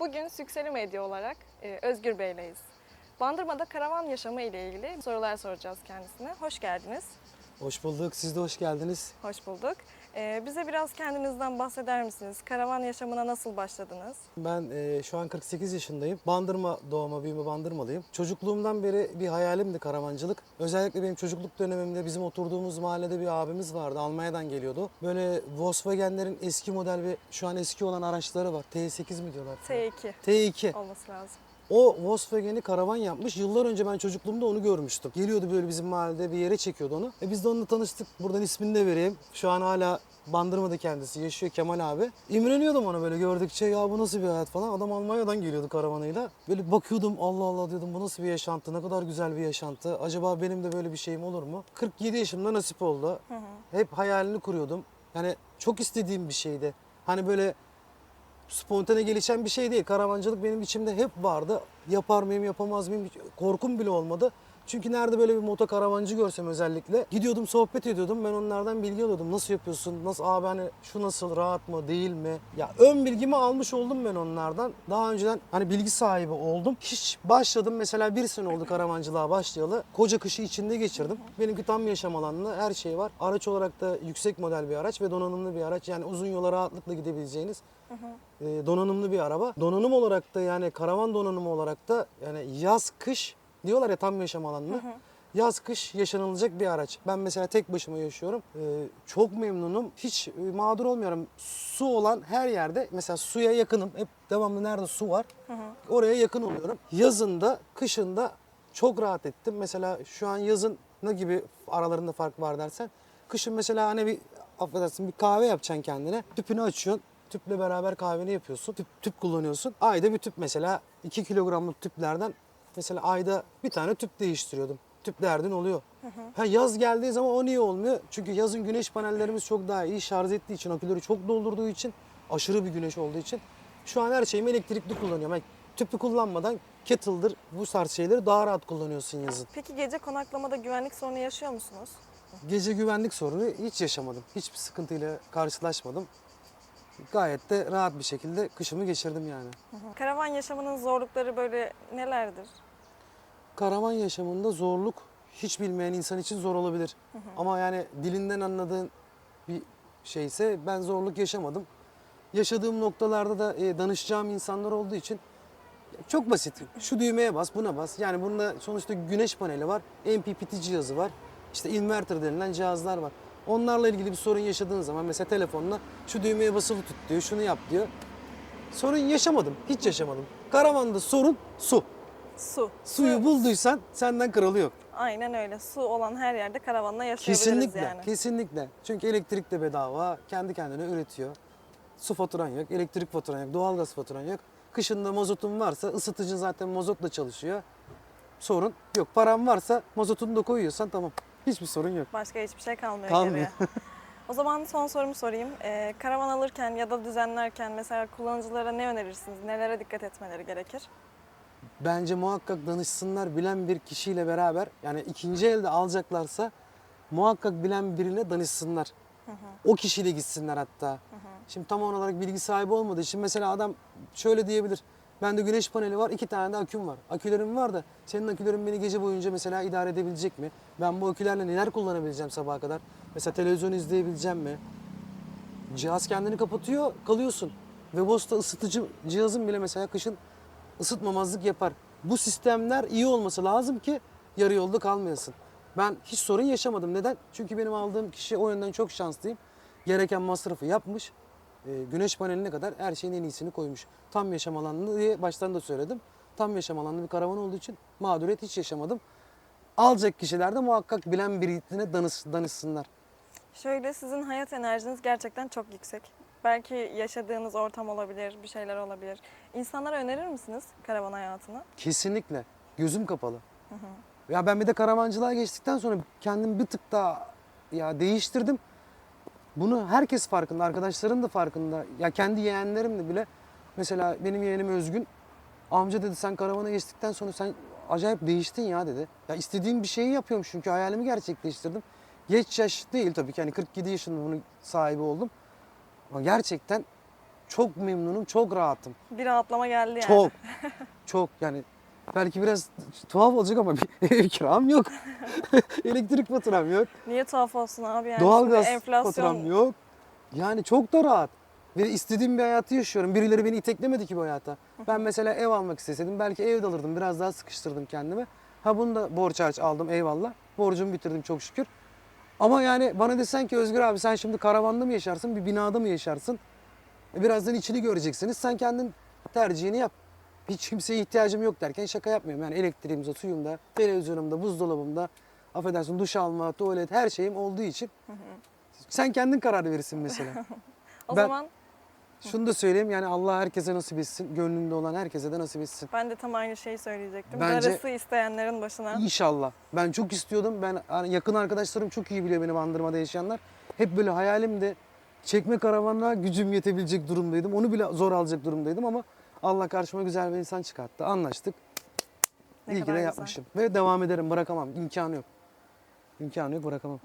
Bugün Sükseli Medya olarak e, Özgür Bey'leyiz. Bandırma'da karavan yaşamı ile ilgili sorular soracağız kendisine. Hoş geldiniz. Hoş bulduk. Siz de hoş geldiniz. Hoş bulduk. E, bize biraz kendinizden bahseder misiniz? Karavan yaşamına nasıl başladınız? Ben e, şu an 48 yaşındayım. Bandırma doğma büyüme Bandırmalıyım. Çocukluğumdan beri bir hayalimdi karavancılık. Özellikle benim çocukluk dönemimde bizim oturduğumuz mahallede bir abimiz vardı. Almanya'dan geliyordu. Böyle Volkswagen'lerin eski model ve şu an eski olan araçları var. T8 mi diyorlar? T2 T2. olması lazım. O Volkswagen'i karavan yapmış. Yıllar önce ben çocukluğumda onu görmüştüm. Geliyordu böyle bizim mahallede bir yere çekiyordu onu. E biz de onunla tanıştık. Buradan ismini de vereyim. Şu an hala Bandırma'da kendisi yaşıyor Kemal abi. İmreniyordum ona böyle gördükçe ya bu nasıl bir hayat falan. Adam Almanya'dan geliyordu karavanıyla. Böyle bakıyordum Allah Allah diyordum bu nasıl bir yaşantı ne kadar güzel bir yaşantı. Acaba benim de böyle bir şeyim olur mu? 47 yaşımda nasip oldu. Hep hayalini kuruyordum. Yani çok istediğim bir şeydi. Hani böyle spontane gelişen bir şey değil. Karavancılık benim içimde hep vardı. Yapar mıyım, yapamaz mıyım? Korkum bile olmadı. Çünkü nerede böyle bir moto karavancı görsem özellikle gidiyordum sohbet ediyordum. Ben onlardan bilgi alıyordum. Nasıl yapıyorsun? Nasıl abi hani şu nasıl rahat mı değil mi? Ya ön bilgimi almış oldum ben onlardan. Daha önceden hani bilgi sahibi oldum. Hiç başladım mesela bir sene oldu karavancılığa başlayalı. Koca kışı içinde geçirdim. Benimki tam yaşam alanlı her şey var. Araç olarak da yüksek model bir araç ve donanımlı bir araç. Yani uzun yola rahatlıkla gidebileceğiniz e, donanımlı bir araba. Donanım olarak da yani karavan donanımı olarak da yani yaz kış diyorlar ya tam yaşam alanını. Yaz kış yaşanılacak bir araç. Ben mesela tek başıma yaşıyorum. E, çok memnunum. Hiç e, mağdur olmuyorum. Su olan her yerde mesela suya yakınım. Hep devamlı nerede su var oraya yakın oluyorum. Yazında, kışında çok rahat ettim. Mesela şu an yazın ne gibi aralarında fark var dersen. Kışın mesela hani bir affedersin bir kahve yapacaksın kendine. Tüpünü açıyorsun. Tüple beraber kahveni yapıyorsun. Tüp, tüp kullanıyorsun. Ayda bir tüp mesela 2 kilogramlık tüplerden mesela ayda bir tane tüp değiştiriyordum. Tüp derdin oluyor. Ha, yaz geldiği zaman o niye olmuyor? Çünkü yazın güneş panellerimiz çok daha iyi şarj ettiği için, aküleri çok doldurduğu için, aşırı bir güneş olduğu için şu an her şeyimi elektrikli kullanıyorum. Yani tüpü kullanmadan kettle'dır bu tarz şeyleri daha rahat kullanıyorsun yazın. Peki gece konaklamada güvenlik sorunu yaşıyor musunuz? Gece güvenlik sorunu hiç yaşamadım. Hiçbir sıkıntıyla karşılaşmadım. Gayet de rahat bir şekilde kışımı geçirdim yani. Karavan yaşamının zorlukları böyle nelerdir? Karavan yaşamında zorluk hiç bilmeyen insan için zor olabilir. Ama yani dilinden anladığın bir şeyse ben zorluk yaşamadım. Yaşadığım noktalarda da e, danışacağım insanlar olduğu için çok basit. Şu düğmeye bas, buna bas. Yani bunda sonuçta güneş paneli var, MPPT cihazı var. işte inverter denilen cihazlar var. Onlarla ilgili bir sorun yaşadığın zaman mesela telefonla şu düğmeye basılı tut diyor, şunu yap diyor. Sorun yaşamadım, hiç yaşamadım. Karavanda sorun su. Su. Suyu bulduysan senden kralı yok. Aynen öyle. Su olan her yerde karavanla yaşayabiliriz Kesinlikle, yani. kesinlikle. Çünkü elektrik de bedava, kendi kendine üretiyor. Su faturan yok, elektrik faturan yok, doğalgaz faturan yok. Kışında mazotun varsa ısıtıcın zaten mazotla çalışıyor. Sorun yok. Paran varsa mazotunu da koyuyorsan tamam. Hiçbir sorun yok. Başka hiçbir şey kalmıyor, Kalmıyor. geriye. O zaman son sorumu sorayım. Ee, karavan alırken ya da düzenlerken mesela kullanıcılara ne önerirsiniz? Nelere dikkat etmeleri gerekir? Bence muhakkak danışsınlar bilen bir kişiyle beraber yani ikinci elde alacaklarsa muhakkak bilen birine danışsınlar. O kişiyle gitsinler hatta. Şimdi tam olarak bilgi sahibi olmadığı için mesela adam şöyle diyebilir. Bende güneş paneli var, iki tane de aküm var. Akülerim var da senin akülerin beni gece boyunca mesela idare edebilecek mi? Ben bu akülerle neler kullanabileceğim sabaha kadar? Mesela televizyon izleyebileceğim mi? Cihaz kendini kapatıyor, kalıyorsun. Ve Bosta ısıtıcı cihazın bile mesela kışın ısıtmamazlık yapar. Bu sistemler iyi olması lazım ki yarı yolda kalmayasın. Ben hiç sorun yaşamadım. Neden? Çünkü benim aldığım kişi o yönden çok şanslıyım. Gereken masrafı yapmış. Ee, güneş paneline kadar her şeyin en iyisini koymuş. Tam yaşam alanlı diye baştan da söyledim. Tam yaşam alanlı bir karavan olduğu için mağduriyet hiç yaşamadım. Alacak kişiler de muhakkak bilen birine danış, danışsınlar. Şöyle sizin hayat enerjiniz gerçekten çok yüksek. Belki yaşadığınız ortam olabilir, bir şeyler olabilir. İnsanlara önerir misiniz karavan hayatını? Kesinlikle. Gözüm kapalı. Ya ben bir de karavancılığa geçtikten sonra kendimi bir tık daha ya değiştirdim. Bunu herkes farkında, arkadaşlarım da farkında. Ya kendi yeğenlerim de bile. Mesela benim yeğenim Özgün. Amca dedi sen karavana geçtikten sonra sen acayip değiştin ya dedi. Ya istediğim bir şeyi yapıyorum çünkü hayalimi gerçekleştirdim. Geç yaş değil tabii ki. Yani 47 yaşında bunun sahibi oldum. Ama gerçekten çok memnunum, çok rahatım. Bir rahatlama geldi yani. Çok. çok yani belki biraz tuhaf olacak ama bir ev kiram yok. Elektrik faturam yok. Niye tuhaf olsun abi yani? Doğalgaz Şimdi enflasyon faturam yok. Yani çok da rahat. Ve istediğim bir hayatı yaşıyorum. Birileri beni iteklemedi ki bu hayata. Ben mesela ev almak isteseydim belki ev de alırdım. Biraz daha sıkıştırdım kendimi. Ha bunu da borç harç aldım eyvallah. Borcumu bitirdim çok şükür. Ama yani bana desen ki Özgür abi sen şimdi karavanda mı yaşarsın, bir binada mı yaşarsın? E birazdan içini göreceksiniz. Sen kendin tercihini yap. Hiç kimseye ihtiyacım yok derken şaka yapmıyorum. Yani elektriğimde, suyumda, televizyonumda, buzdolabımda, affedersin duş alma, tuvalet her şeyim olduğu için sen kendin karar verirsin mesela. O Ben- zaman Şunu da söyleyeyim yani Allah herkese nasip etsin. Gönlünde olan herkese de nasip etsin. ben de tam aynı şeyi söyleyecektim. Bence- Darısı isteyenlerin başına. İnşallah. Ben çok istiyordum. Ben yakın arkadaşlarım çok iyi biliyor beni Bandırma'da yaşayanlar. Hep böyle hayalimde çekme karavanına gücüm yetebilecek durumdaydım. Onu bile zor alacak durumdaydım ama Allah karşıma güzel bir insan çıkarttı. Anlaştık. Ne İyi ki kadar de güzel. yapmışım. Ve devam ederim. Bırakamam. İmkanı yok. İmkanı yok bırakamam.